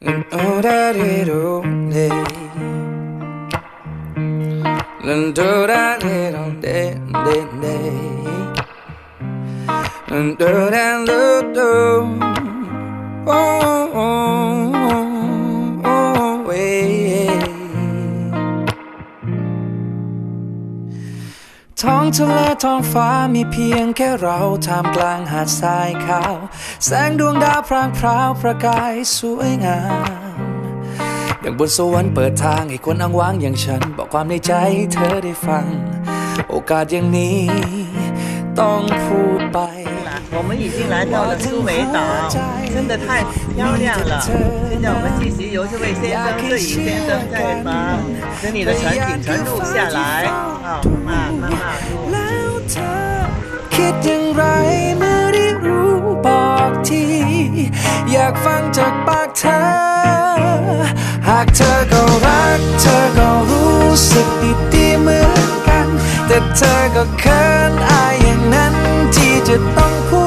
And know that it only Lan do da le don de de de Lan do da lo do Oh, oh, oh. ท้องทะเลท้องฟ้ามีเพียงแค่เราท่ามกลางหาดทรายขาว แสงดวงดาวพรางพราวประกายสวยงามดังบนสวรรค์เปิดทางให้คนอ้างว้างอย่างฉัน บอกความในใจใเธอได้ฟัง โอกาสอย่างนี้ต้องพูดไป 我们已经来到了苏梅岛，真的太漂亮了。现在我们继续由这位先生摄影先生在把跟你的船艇船录下来，好，慢慢慢录。 แล้วเธอคิดอย่างไรเมื่อได้รู้บอกที อยากฟังจากปากเธอ หากเธอก็รัก เธอก็รู้สึกดีๆเหมือนกัน แต่เธอก็เขินอายอย่างนั้นที่จะต้องพูด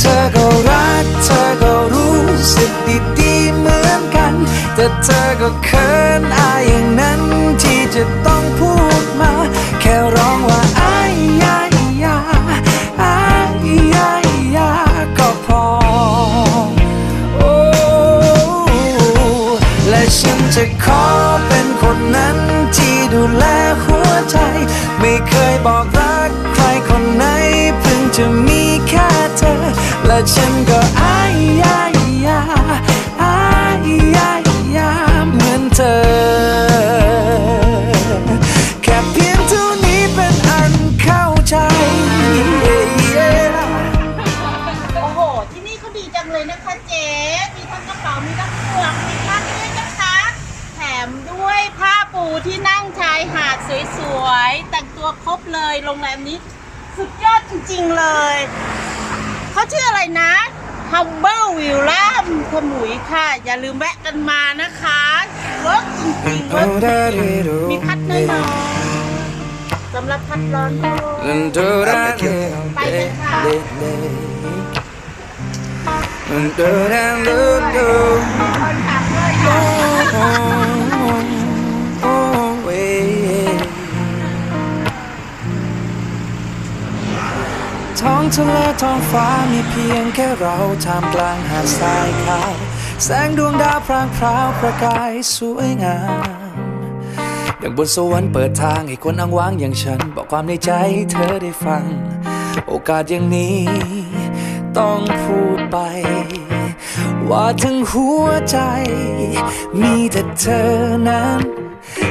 เธอก็รักเธอก็รู้สึกดีๆเหมือนกัน แต่เธอก็เขินอายอย่างนั้นที่จะต้องพูดมา แค่ร้องว่าอายยายาอายยายาก็พอ โอ้และฉันจะขอเป็นคนนั้นที่ดูแลหัวใจ ไม่เคยบอกรักใครคนไหน ฉันก็อายยายาอายยายาเหมือนเธอ แค่เพียงเท่านี้เป็นอันเข้าใจ โอ้โห ที่นี่เขาดีจังเลยนะคะเจ๊ มีทั้งกระเป๋า มีทั้งหมวกมีทั้งด้วยนะคะ แถมด้วยผ้าปูที่นั่งชายหาดสวยๆ แต่งตัวครบเลย โรงแรมนี้ สุดยอดจริงๆเลย เขาชื่ออะไรนะ Humble Villa สมุยค่ะ อย่าลืมแวะกันมานะคะเวิร์กจริงๆเวิร์กจริงๆมีพัดน้อยๆสำหรับพัดร้อนด้วยไปกันค่ะคนขับ ท้องทะเลท้องฟ้ามีเพียงแค่เราท่ามกลางหาดทรายขาว แสงดวงดาวพรางพราวประกายสวยงามดังบนสวรรค์เปิดทางให้คนอ้างว้างอย่างฉัน บอกความในใจใเธอได้ฟัง โอกาสอย่างนี้ ต้องพูดไป ว่าทั้งหัวใจ มีแต่เธอนั้น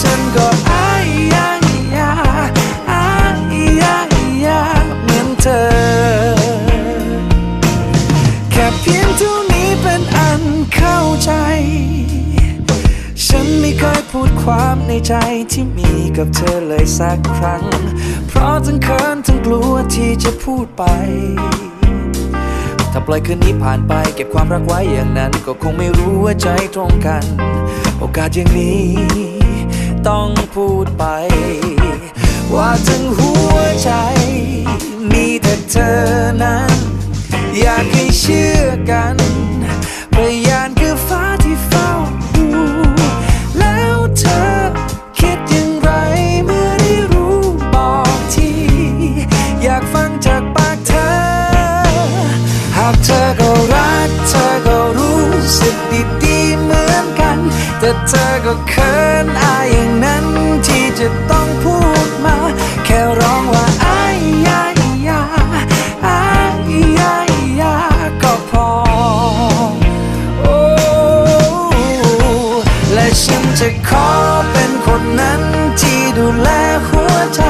ฉันก็อายยายาอายยายาเหมือนเธอ แค่เพียงเท่านี้เป็นอันเข้าใจ ฉันไม่เคยพูดความในใจที่มีกับเธอเลยสักครั้ง เพราะทั้งเขินทั้งกลัวที่จะพูดไปถ้าปล่อยคืนนี้ผ่านไปเก็บความรักไว้อย่างนั้น ก็คงไม่รู้ว่าใจตรงกัน โอกาสอย่างนี้ ต้องพูดไป ว่าจังหัวใจ มีแต่เธอนั้น อยากให้เชื่อกัน เป็นคนนั้นที่ดูแลหัวใจ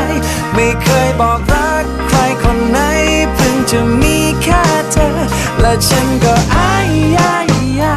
ไม่เคยบอกรักใครคนไหนเพิ่งจะมีแค่เธอ และฉันก็อายยายา